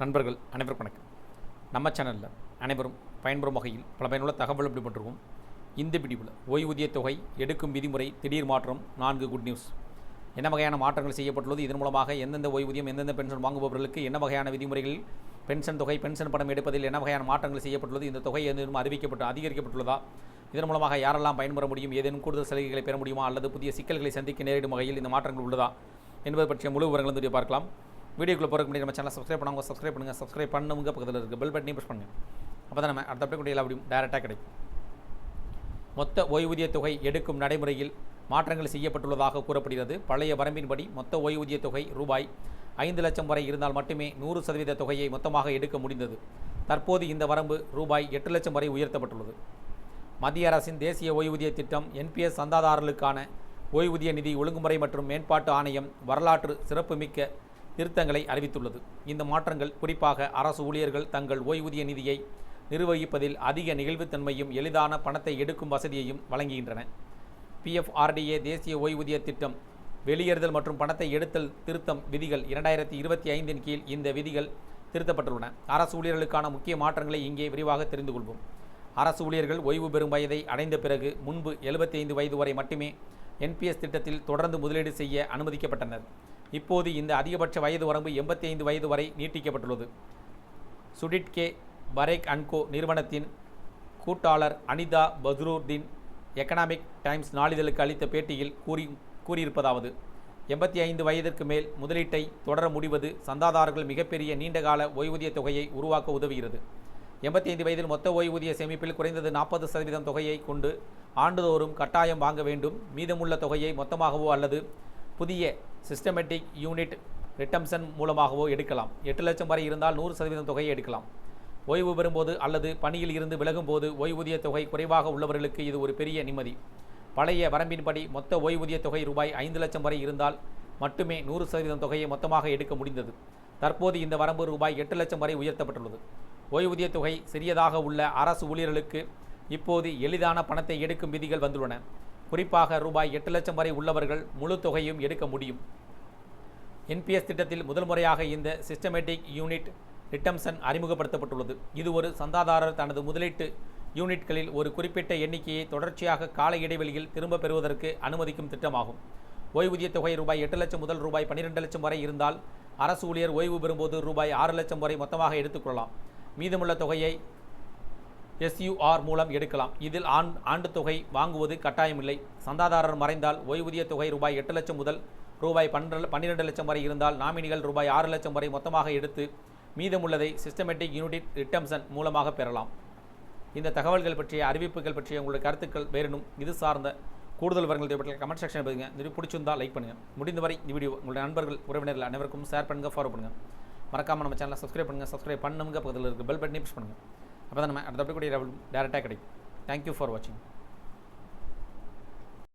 நண்பர்கள் அனைவருக்கும் வணக்கம். நம்ம சேனலில் அனைவரும் பயன்பெறும் வகையில் பல பயனுள்ள தகவல் எப்படி இந்த பிடிவில் ஓய்வூதிய தொகை எடுக்கும் விதிமுறை திடீர் மாற்றம் நான்கு குட் நியூஸ் என்ன வகையான மாற்றங்கள் செய்யப்பட்டுள்ளது? இதன் மூலமாக எந்தெந்த ஓய்வூதியம் எந்தெந்த பென்ஷன் வாங்குபவர்களுக்கு என்ன வகையான விதிமுறைகள் பென்ஷன் தொகை பென்ஷன் பணம் எடுப்பதில் என்ன வகையான மாற்றங்கள் செய்யப்பட்டுள்ளது? இந்த தொகை எதுவும் அறிவிக்கப்பட்டு அதிகரிக்கப்பட்டுள்ளதா? இதன் மூலமாக யாரெல்லாம் பயன்பெற முடியும்? ஏதேனும் கூடுதல் சலுகைகளை பெற முடியுமா? அல்லது புதிய சிக்கல்களை சந்திக்க நேரிடும் வகையில் இந்த மாற்றங்கள் உள்ளதா? என்பது பற்றிய முழு விவரங்கள் வந்து பார்க்கலாம். வீடியோக்குள்ளே போகிறதுக்கு முன்னாடி நம்ம சேனல் சப்ஸ்கிரைப் பண்ணுவாங்க சப்ஸ்கிரைப் பண்ணுங்கள் சப்ஸ்கிரைப் பண்ணுங்க பக்கத்தில் இருக்க பெல் பட்டனையும் ப்ரெஸ் பண்ணுங்கள் அப்போ தான் நம்ம அடுத்த அப்படி கூட அப்படி டேரெக்டாக கிடைக்கும். மொத்த ஓய்வூதிய தொகை எடுக்கும் நடைமுறையில் மாற்றங்கள் செய்யப்பட்டுள்ளதாக கூறப்படுகிறது. பழைய வரம்பின்படி மொத்த ஓய்வூதிய தொகை ரூபாய் ஐந்து லட்சம் வரை இருந்தால் மட்டுமே நூறு சதவீத தொகையை மொத்தமாக எடுக்க முடிந்தது. தற்போது இந்த வரம்பு ரூபாய் எட்டு லட்சம் வரை உயர்த்தப்பட்டுள்ளது. மத்திய அரசின் தேசிய ஓய்வூதிய திட்டம் என்பிஎஸ் சந்தாதாரர்களுக்கான ஓய்வூதிய நிதி ஒழுங்குமுறை மற்றும் மேம்பாட்டு ஆணையம் வரலாற்று சிறப்புமிக்க திருத்தங்களை அறிவித்துள்ளது. இந்த மாற்றங்கள் குறிப்பாக அரசு ஊழியர்கள் தங்கள் ஓய்வூதிய நிதியை நிர்வகிப்பதில் அதிக நெகிழ்வுத்தன்மையும் எளிதான பணத்தை எடுக்கும் வசதியையும் வழங்குகின்றன. பிஎஃப்ஆர்டிஏ தேசிய ஓய்வூதிய திட்டம் வெளியேறுதல் மற்றும் பணத்தை எடுத்தல் திருத்தம் விதிகள் இரண்டாயிரத்தி இருபத்தி ஐந்தின் கீழ் இந்த விதிகள் திருத்தப்பட்டுள்ளன. அரசு ஊழியர்களுக்கான முக்கிய மாற்றங்களை இங்கே விரிவாக தெரிந்து கொள்வோம். அரசு ஊழியர்கள் ஓய்வு பெறும் வயதை அடைந்த பிறகு முன்பு 75 வயது வரை மட்டுமே என்பிஎஸ் திட்டத்தில் தொடர்ந்து முதலீடு செய்ய அனுமதிக்கப்பட்டனர். இப்போது இந்த அதிகபட்ச வயது வரம்பு 85 வயது வரை நீட்டிக்கப்பட்டுள்ளது. சுடிட் கே. பரேக் அன்கோ நிறுவனத்தின் கூட்டாளர் அனிதா பஸ்ரூர்தீன் எக்கனாமிக் டைம்ஸ் நாளிதழுக்கு அளித்த பேட்டியில் கூறி கூறியிருப்பதாவது எண்பத்தி ஐந்து வயதிற்கு மேல் முதலீட்டை தொடர முடிவது சந்தாதாரர்கள் மிகப்பெரிய நீண்டகால ஓய்வூதிய தொகையை உருவாக்க உதவுகிறது. எண்பத்தி ஐந்து வயதில் மொத்த ஓய்வூதிய சேமிப்பில் குறைந்தது நாற்பது சதவீதம் தொகையை கொண்டு ஆண்டுதோறும் கட்டாயம் வாங்க வேண்டும். மீதமுள்ள தொகையை மொத்தமாகவோ அல்லது புதிய சிஸ்டமேட்டிக் யூனிட் ரிட்டம்சன் மூலமாகவோ எடுக்கலாம். எட்டு லட்சம் வரை இருந்தால் நூறு சதவீதம் தொகையை எடுக்கலாம். ஓய்வு பெறும்போது அல்லது பணியில் இருந்து விலகும்போது ஓய்வூதிய தொகை குறைவாக உள்ளவர்களுக்கு இது ஒரு பெரிய நிம்மதி. பழைய வரம்பின்படி மொத்த ஓய்வூதிய தொகை ரூபாய் ஐந்து லட்சம் வரை இருந்தால் மட்டுமே நூறு சதவீதம் தொகையை மொத்தமாக எடுக்க முடிந்தது. தற்போது இந்த வரம்பு ரூபாய் எட்டு லட்சம் வரை உயர்த்தப்பட்டுள்ளது. ஓய்வூதிய தொகை சிறியதாக உள்ள அரசு ஊழியர்களுக்கு இப்போது எளிதான பணத்தை எடுக்கும் விதிகள் வந்துள்ளன. குறிப்பாக ரூபாய் எட்டு லட்சம் வரை உள்ளவர்கள் முழு தொகையும் எடுக்க முடியும். என்பிஎஸ் திட்டத்தில் முதல் முறையாக இந்த சிஸ்டமேட்டிக் யூனிட் ரிட்டம்சன் அறிமுகப்படுத்தப்பட்டுள்ளது. இது ஒரு சந்தாதாரர் தனது முதலீட்டு யூனிட்களில் ஒரு குறிப்பிட்ட எண்ணிக்கையை தொடர்ச்சியாக கால இடைவெளியில் திரும்பப் பெறுவதற்கு அனுமதிக்கும் திட்டமாகும். ஓய்வூதிய தொகை ரூபாய் எட்டு லட்சம் முதல் ரூபாய் பன்னிரெண்டு லட்சம் வரை இருந்தால் அரசு ஊழியர் ஓய்வு பெறும்போது ரூபாய் ஆறு லட்சம் வரை மொத்தமாக எடுத்துக்கொள்ளலாம் மீதமுள்ள தொகையை எஸ்யூஆர் மூலம் எடுக்கலாம். இதில் ஆண் ஆண்டு தொகை வாங்குவது கட்டாயமில்லை. சந்தாதாரர் மறைந்தால் ஓய்வூதிய தொகை ரூபாய் எட்டு லட்சம் முதல் ரூபாய் பன்னெண்டு பன்னிரெண்டு லட்சம் வரை இருந்தால் நாமினிகள் ரூபாய் ஆறு லட்சம் வரை மொத்தமாக எடுத்து மீதமுள்ளதை சிஸ்டமேட்டிக் யூனிட் ரிட்டம்சன் மூலமாக பெறலாம். இந்த தகவல்கள் பற்றிய அறிவிப்புகள் பற்றிய உங்களுடைய கருத்துக்கள் வேறணும் இது சார்ந்த கூடுதல் விவரங்கள் தேவைப்பட்ட கமெண்ட் செக்ஷன் பதிங்க இது பிடிச்சிருந்தா லைக் பண்ணுங்கள் முடிந்தவரை இந்த வீடியோ உங்களுடைய நண்பர்கள் உறவினர்கள் அனைவருக்கும் ஷேர் பண்ணுங்கள் ஃபாலோ பண்ணுங்கள் மறக்காமல் நம்ம சேனலை சப்ஸ்கிரைப் பண்ணுங்கள் சப்ஸ்கிரைப் பண்ணுங்க பக்கத்தில் இருக்க பெல் பட்டனை ப்ரெஸ் பண்ணுங்கள் அப்போ தான் நம்ம அடுத்தபடி கூட டேரெக்டாக கிடைக்கும். தேங்க்யூ ஃபார் வாட்சிங்